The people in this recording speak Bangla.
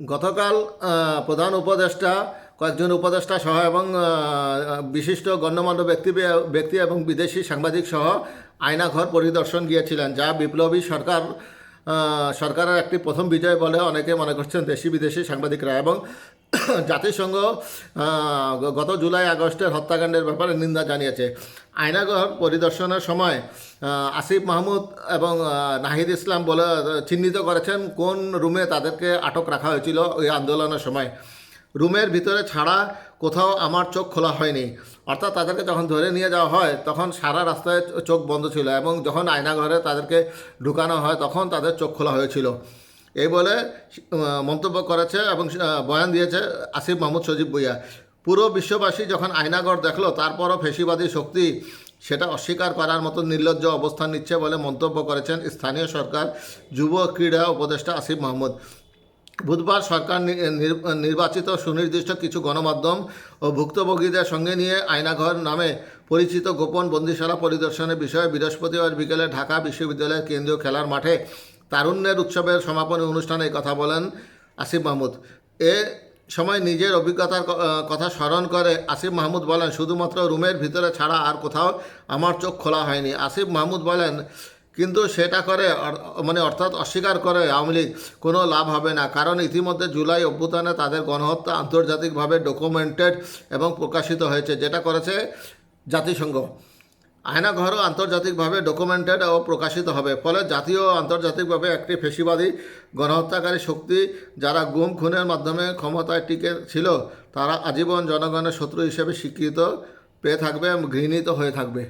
গতকাল প্রধান উপদেষ্টা, কয়েকজন উপদেষ্টা সহ এবং বিশিষ্ট গণ্যমান্য ব্যক্তি ব্যক্তি এবং বিদেশি সাংবাদিক সহ আয়নাঘর পরিদর্শন গিয়েছিলেন, যা বিপ্লবী সরকার সরকারের একটি প্রথম বিজয় বলে অনেকে মনে করছেন দেশি বিদেশি সাংবাদিকরা এবং জাতিসংঘ গত জুলাই আগস্টের হত্যাকাণ্ডের ব্যাপারে নিন্দা জানিয়েছে। আয়নাঘর পরিদর্শনের সময় আসিফ মাহমুদ এবং নাহিদ ইসলাম বলে চিহ্নিত করেছেন কোন রুমে তাদেরকে আটক রাখা হয়েছিল ওই আন্দোলনের সময়। রুমের ভিতরে ছাড়া কোথাও আমার চোখ খোলা হয়নি। অর্থাৎ তাদেরকে যখন ধরে নিয়ে যাওয়া হয়, তখন সারা রাস্তায় চোখ বন্ধ ছিল এবং যখন আয়নাঘরে তাদেরকে ঢুকানো হয়, তখন তাদের চোখ খোলা হয়েছিল। এই বলে মন্তব্য করেছে এবং বয়ান দিয়েছে আসিফ মাহমুদ সজীব ভুইয়া। পুরো বিশ্ববাসী যখন আয়নাঘর দেখল, তারপরও ফেসিবাদী শক্তি সেটা অস্বীকার করার মতো নির্লজ্জ অবস্থান নিচ্ছে বলে মন্তব্য করেছেন স্থানীয় সরকার যুব ক্রীড়া উপদেষ্টা আসিফ মাহমুদ। বুধবার সরকার নির্বাচিত সুনির্দিষ্ট কিছু গণমাধ্যম ও ভুক্তভোগীদের সঙ্গে নিয়ে আয়নাঘর নামে পরিচিত গোপন বন্দিশালা পরিদর্শনের বিষয়ে বৃহস্পতিবার বিকেলে ঢাকা বিশ্ববিদ্যালয়ের কেন্দ্রীয় খেলার মাঠে তারুণ্যের উৎসবের সমাপনী অনুষ্ঠানে কথা বলেন আসিফ মাহমুদ। এ সময় নিজের অভিজ্ঞতার কথা স্মরণ করে আসিফ মাহমুদ বলেন, শুধুমাত্র রুমের ভিতরে ছাড়া আর কোথাও আমার চোখ খোলা হয়নি। আসিফ মাহমুদ বলেন, কিন্তু সেটা করে মানে অর্থাৎ অস্বীকার করে আওয়ামী লীগ, কোনো লাভ হবে না। কারণ ইতিমধ্যে জুলাই অভ্যুত্থানে তাদের গণহত্যা আন্তর্জাতিকভাবে ডকুমেন্টেড এবং প্রকাশিত হয়েছে, যেটা করেছে জাতিসংঘ। আয়নাঘরও আন্তর্জাতিকভাবে ডকুমেন্টেড ও প্রকাশিত হবে। ফলে জাতীয় ও আন্তর্জাতিকভাবে একটি ফেসিবাদী গণহত্যাকারী শক্তি যারা গুম, খুনের মাধ্যমে ক্ষমতায় টিকে ছিল, তারা আজীবন জনগণের শত্রু হিসেবে স্বীকৃত পেয়ে থাকবে ঘৃণিত হয়ে থাকবে।